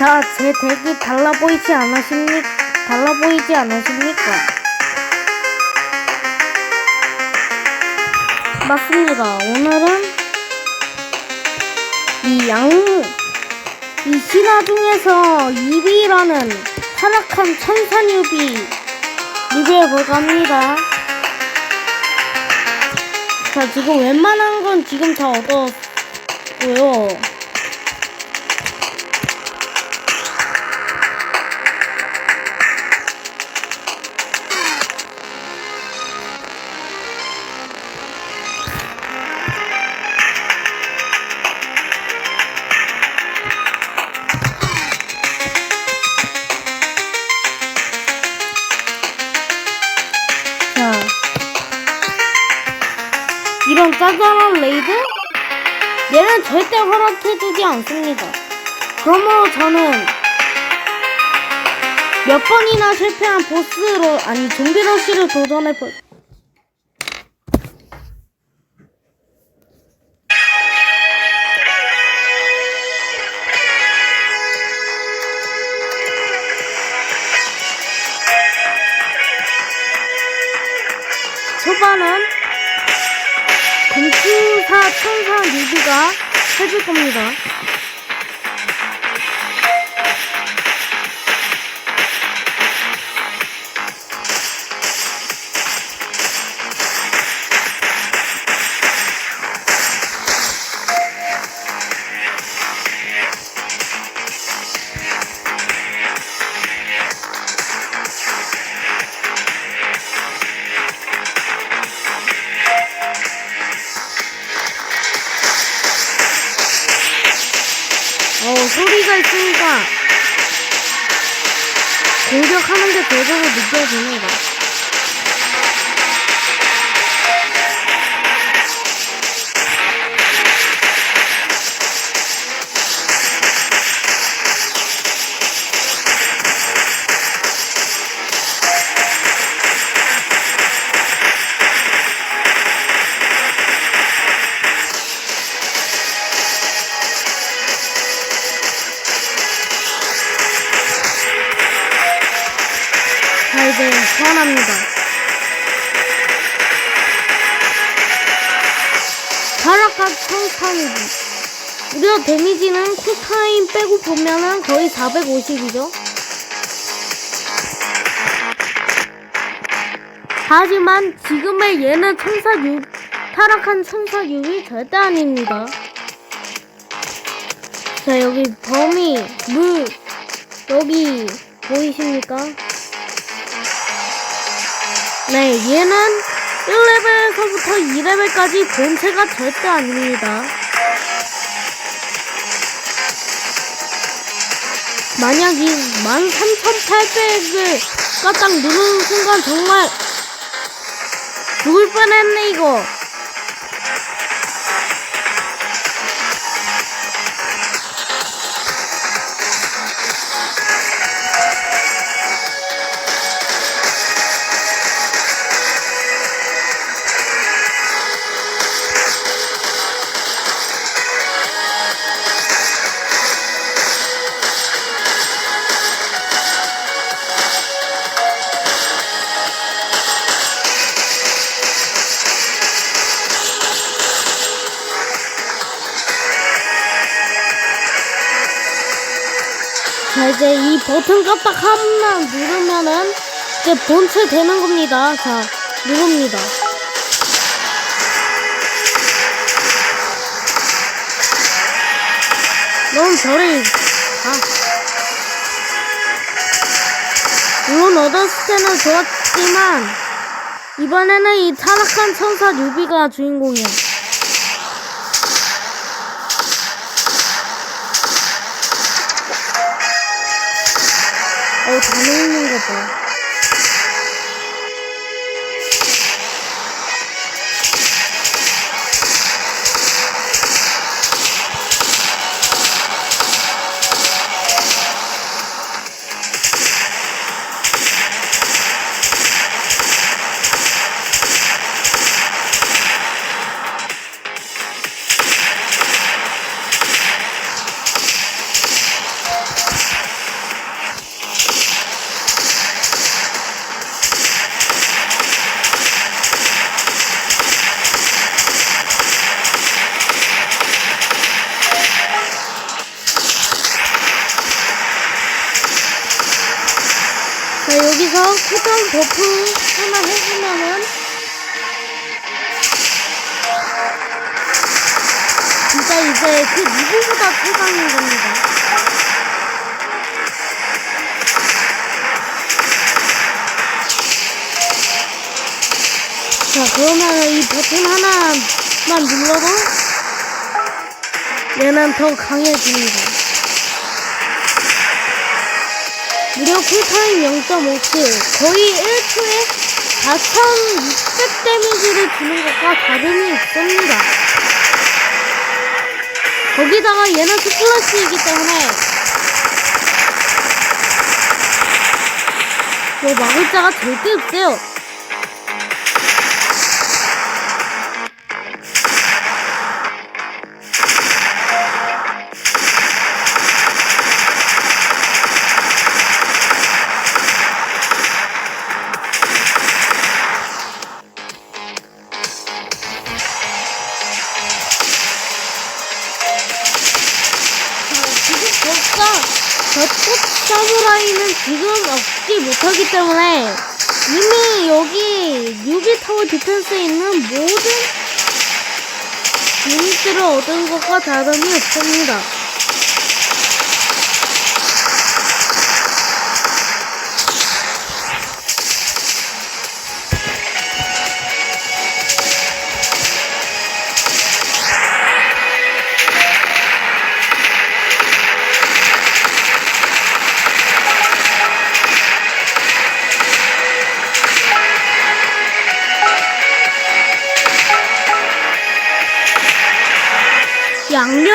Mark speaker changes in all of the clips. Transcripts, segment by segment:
Speaker 1: 자, 제 덱이 달라 보이지 않으십니까? 달라 보이지 않으십니까? 맞습니다. 오늘은 이 양, 이 신화 중에서 2위라는 타락한 천사뉴비 리뷰해볼까 합니다. 자, 지금 웬만한 건 지금 다 얻었고요. 허락해주지 않습니다. 그러므로 저는 몇 번이나 실패한 보스로, 아니, 좀비러쉬를 도전해 볼, 초반은 검수사 천사 유비가 해줄 겁니다. 하는 게 제대로 느껴집니다. 무려 데미지는 쿨타임 빼고 보면은 거의 450이죠. 하지만 지금의 얘는 천사 유 타락한 천사 유비 절대 아닙니다. 자 여기 범위 물 여기 보이십니까? 네 얘는 1레벨에서부터 2레벨까지 본체가 절대 아닙니다. 만약 이 13,800을 까딱 누르는 순간 정말 죽을 뻔했네 이거. 자 이제 이 버튼 깜빡 하나 누르면은 이제 본체 되는 겁니다. 자 누릅니다. 넌 저리 가. 물론 얻었을 때는 좋았지만 이번에는 이 타락한 천사 유비가 주인공이야. 어, 다 놓는 거 봐. 포탄 버프 하나 해주면은 진짜 이제 그 누구보다 최강인 겁니다. 자, 그러면 이 버튼 하나만 눌러도 얘는 더 강해집니다. 무려 쿨타임 0.5킬, 거의 1초에 4,600 데미지를 주는 것과 다름이 있습니다. 거기다가 얘는 스플러시이기 때문에 뭐 막을 자가 절대 없어요. 사무라이는 지금 얻지 못하기 때문에 이미 여기 뉴비 타워 디펜스에 있는 모든 유닛들을 얻은 것과 다름이 없습니다.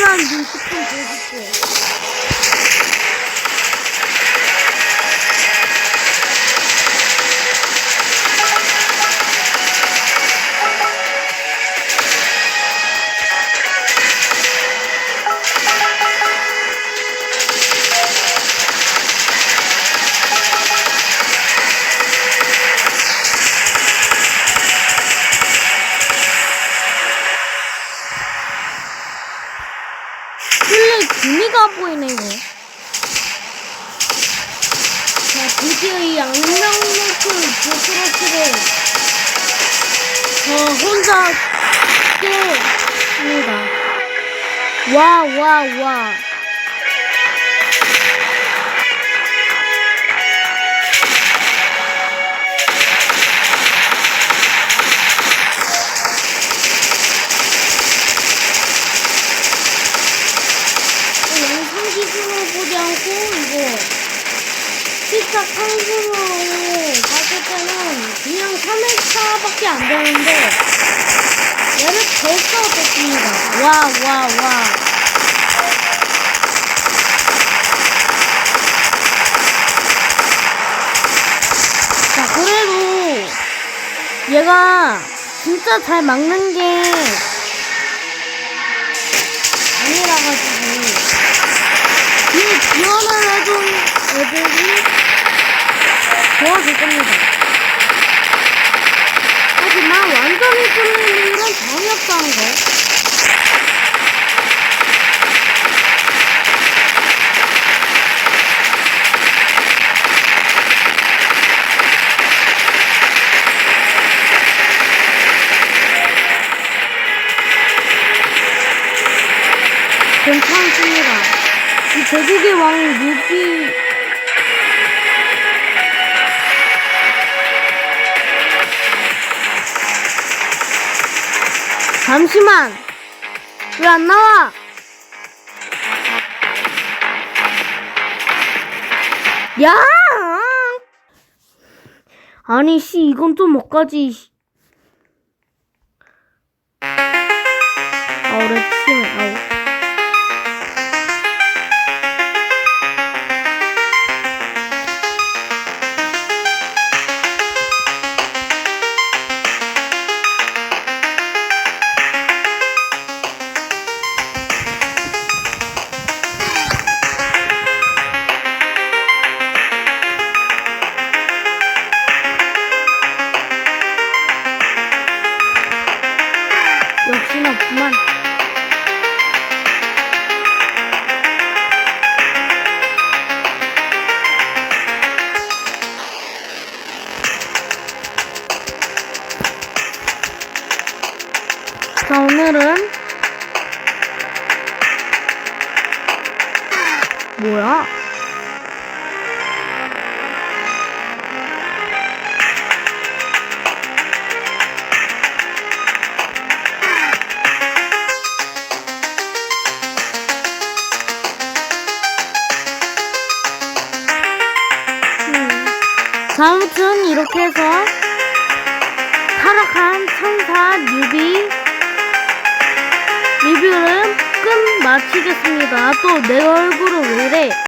Speaker 1: 양렬한 와 와, 와. 영상 기준으로 보지 않고 이거 시작 상승으로 봤을 때는 그냥 3회차밖에 안 되는데 얘를 벌써 얻었습니다. 와, 와, 와. 자, 그래도 얘가 진짜 잘 막는 게 아니라 가지고 뒤에 지원을 해준 애들이 도와줄 겁니다. 하지만 완전히 뚫리는 일은 전혀 없다는 거. 괜찮습니다. 이 제국의 왕 유비 잠시만 왜 안 나와? 야! 아니 씨 이건 좀 못가지. 자, 오늘은 뭐야? 음. 자, 아무튼 이렇게 해서 타락한 천사 뉴비 리뷰를 끝 마치겠습니다. 또 내 얼굴은 왜 이래?